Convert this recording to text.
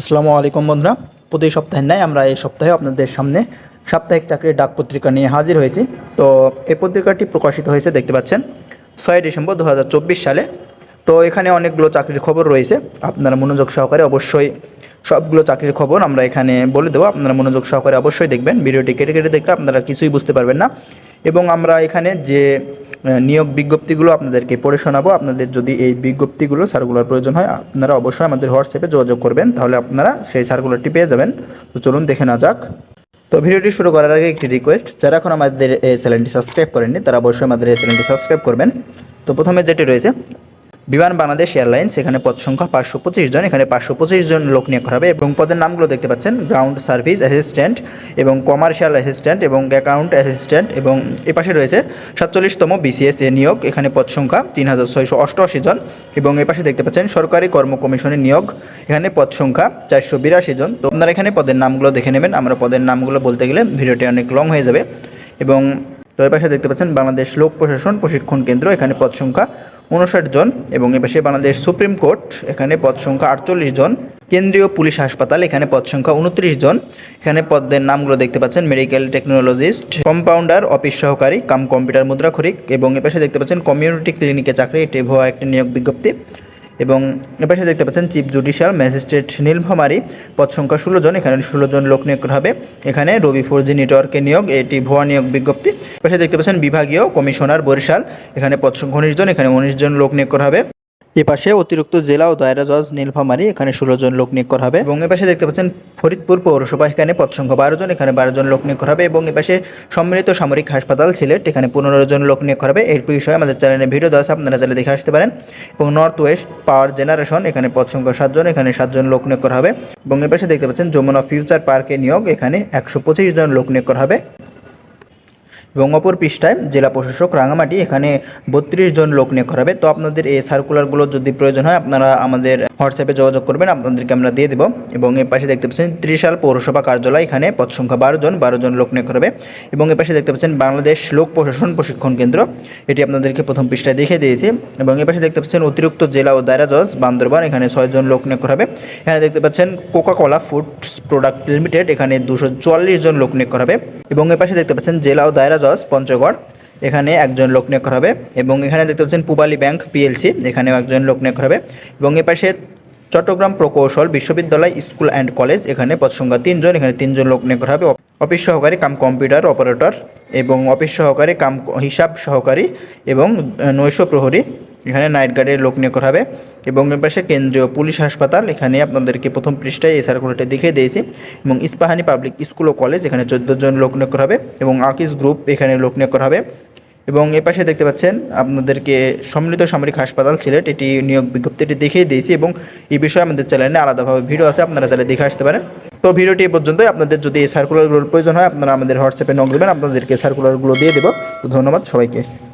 আসসালামু আলাইকুম বন্ধুরা। প্রতি সপ্তাহে ন্যায় আমরা এই সপ্তাহে আপনাদের সামনে সাপ্তাহিক চাকরির ডাক পত্রিকা নিয়ে হাজির হয়েছি। তো এই পত্রিকাটি প্রকাশিত হয়েছে, দেখতে পাচ্ছেন, ছয় ডিসেম্বর দু হাজার চব্বিশ সালে। তো এখানে অনেকগুলো চাকরির খবর রয়েছে। আপনারা মনোযোগ সহকারে অবশ্যই সবগুলো চাকরির খবর আমরা এখানে বলে দেবো। আপনারা মনোযোগ সহকারে অবশ্যই দেখবেন। ভিডিওটি কেটে কেটে দেখলে আপনারা কিছুই বুঝতে পারবেন না। এবং আমরা এখানে যে নিয়োগ বিজ্ঞপ্তিগুলো আপনাদেরকে পড়ে শোনাবো, আপনাদের যদি এই বিজ্ঞপ্তিগুলো, সার্কুলার প্রয়োজন হয়, আপনারা অবশ্যই আমাদের হোয়াটসঅ্যাপে যোগাযোগ করবেন। তাহলে আপনারা সেই সার্কুলারটি পেয়ে যাবেন। তো চলুন দেখে না যাক। তো ভিডিওটি শুরু করার আগে একটি রিকোয়েস্ট যারা এখন আমাদের এই চ্যানেলটি সাবস্ক্রাইব করেননি, তারা অবশ্যই আমাদের এই চ্যানেলটি সাবস্ক্রাইব করবেন। তো প্রথমে যেটি রয়েছে বিমান বাংলাদেশ এয়ারলাইন্স, এখানে পদ সংখ্যা পাঁচশো পঁচিশ জন, এখানে পাঁচশো পঁচিশ জন লোক নিয়োগ করা হবে এবং পদের নামগুলো দেখতে পাচ্ছেন গ্রাউন্ড সার্ভিস অ্যাসিস্ট্যান্ট এবং কমার্শিয়াল অ্যাসিস্ট্যান্ট এবং অ্যাকাউন্ট অ্যাসিস্ট্যান্ট এবং এপাশে রয়েছে সাতচল্লিশতম বিসিএস এ নিয়োগ, এখানে পদ সংখ্যা তিন হাজার ছয়শো অষ্টআশি জন এবং এপাশে দেখতে পাচ্ছেন সরকারি কর্ম কমিশনের নিয়োগ, এখানে পদ সংখ্যা চারশো বিরাশি জন। তো আপনারা এখানে পদের নামগুলো দেখে নেবেন, আমরা পদের নামগুলো বলতে গেলে ভিডিওটি অনেক লং হয়ে যাবে এবং তো এ পাশে দেখতে পাচ্ছেন বাংলাদেশ লোক প্রশাসন প্রশিক্ষণ কেন্দ্র, এখানে পদ সংখ্যা উনষাট জন এবং এপাশে বাংলাদেশ সুপ্রিম কোর্ট, এখানে পদ সংখ্যা আটচল্লিশ জন। কেন্দ্রীয় পুলিশ হাসপাতাল, এখানে পদ সংখ্যা উনত্রিশ জন। এখানে পদের নামগুলো দেখতে পাচ্ছেন মেডিকেল টেকনোলজিস্ট, কম্পাউন্ডার, অফিস সহকারী, কাম কম্পিউটার মুদ্রাক্ষরিক এবং এপাশে দেখতে পাচ্ছেন কমিউনিটি ক্লিনিকে চাকরি, এটি ভুয়া একটি নিয়োগ বিজ্ঞপ্তি। এবং এপাশে দেখতে পাচ্ছেন চিফ জুডিশিয়াল ম্যাজিস্ট্রেট নীলভমারি পদ সংখ্যা ষোলো জন, এখানে ষোলো জন লোক নিয়োগ করা হবে। এখানে রবি ফোর জি নেটওয়ার্কে নিয়োগ, এটি ভুয়া নিয়োগ বিজ্ঞপ্তি। এপাশে দেখতে পাচ্ছেন বিভাগীয় কমিশনার বরিশাল, এখানে পদ সংখ্যা উনিশ জন, এখানে উনিশ জন লোক নিয়োগ করা হবে। এপাশে অতিরিক্ত জেলা ও দায়রা জজ নীলফামারী, এখানে ষোলো জন লোক নিয়োগ করা হবে। এবং এপাশে দেখতে পাচ্ছেন ফরিদপুর পৌরসভা, এখানে পদ সংখ্যা বারো জন, এখানে বারো জন লোক নিয়োগ করা হবে এবং এপাশে সম্মিলিত সামরিক হাসপাতাল, সিলেট, এখানে পনেরো জন লোক নিয়োগ করা হবে। এর বিষয়ে আমাদের চ্যানেলে ভিডিও দেওয়া আপনারা চাইলে দেখে আসতে পারেন। এবং নর্থ ওয়েস্ট পাওয়ার জেনারেশন, এখানে পদ সংখ্যা সাতজন এখানে সাতজন লোক নিয়োগ করা হবে। এবং এপাশে দেখতে পাচ্ছেন যমুনা ফিউচার পার্কে নিয়োগ, এখানে একশো পঁচিশ জন লোক নিয়োগ করা হবে। এবং অপর পৃষ্ঠায় জেলা প্রশাসক রাঙামাটি এখানে বত্রিশ জন লোক নিয়োগ করাবে। তো আপনাদের এই সার্কুলারগুলো যদি প্রয়োজন হয়, আপনারা আমাদের হোয়াটসঅ্যাপে যোগাযোগ করবেন, আপনাদেরকে আমরা দিয়ে দেবো। এবং এর পাশে দেখতে পাচ্ছেন, ত্রিশাল পৌরসভা কার্যালয়, এখানে পদ সংখ্যা বারো জন বারো জন লোক নিয়োগ করা হবে এবং এর পাশে দেখতে পাচ্ছেন, বাংলাদেশ লোক প্রশাসন প্রশিক্ষণ কেন্দ্র। এটি আপনাদেরকে প্রথম পৃষ্ঠায় দেখিয়ে দিয়েছি। এবং এর পাশে দেখতে পাচ্ছেন, অতিরিক্ত জেলা ও দায়রা জজ বান্দরবান, এখানে ছয়জন লোক নিয়োগ করাবে। এখানে দেখতে পাচ্ছেন Coca Cola foods product limited, এখানে দুশো জন লোক নিয়োগ করা হবে এবং এর পাশে দেখতে পাচ্ছেন জেলা ও দায়রা জজ, পঞ্চগড়। এখানে একজন লোক নিয়োগ করা হবে এবং এখানে দেখতে পাচ্ছেন পুবালি ব্যাংক পিএলসি এখানেও একজন লোক নিয়োগ করা হবে। এবং এ পাশে চট্টগ্রাম প্রকৌশল বিশ্ববিদ্যালয় স্কুল অ্যান্ড কলেজ, এখানে পদ সংখ্যা তিনজন, এখানে তিনজন লোক নিয়োগ করা হবে। অফিস সহকারী কাম কম্পিউটার অপারেটর এবং অফিস সহকারী কাম হিসাব সহকারী এবং নৈশ প্রহরী। এখানে নাইট গার্ডের লোক নিয়োগ করা হবে এবং এর পাশে কেন্দ্রীয় পুলিশ হাসপাতাল, এখানে আপনাদেরকে প্রথম পৃষ্ঠায় এই সার্কুলারটি দেখিয়ে দিয়েছি এবং ইস্পাহানি পাবলিক স্কুল ও কলেজ এখানে চোদ্দ জন লোক নিয়োগ করা হবে এবং আকিস গ্রুপ এখানে লোক নিয়োগ করা হবে। এবং এ পাশে দেখতে পাচ্ছেন আপনাদেরকে সম্মিলিত সামরিক হাসপাতাল, সিলেট, এটি নিয়োগ বিজ্ঞপ্তিটি দেখিয়ে দিয়েছি এবং এই বিষয়ে আমাদের চ্যানেলে আলাদাভাবে ভিডিও আছে, আপনারা চাইলে দেখে আসতে পারেন। তো ভিডিওটি এই পর্যন্তই। আপনাদের যদি এই সার্কুলারগুলোর প্রয়োজন হয়, আপনারা আমাদের হোয়াটসঅ্যাপে নক দেবেন, আপনাদেরকে সার্কুলারগুলো দিয়ে দেবো। তো ধন্যবাদ সবাইকে।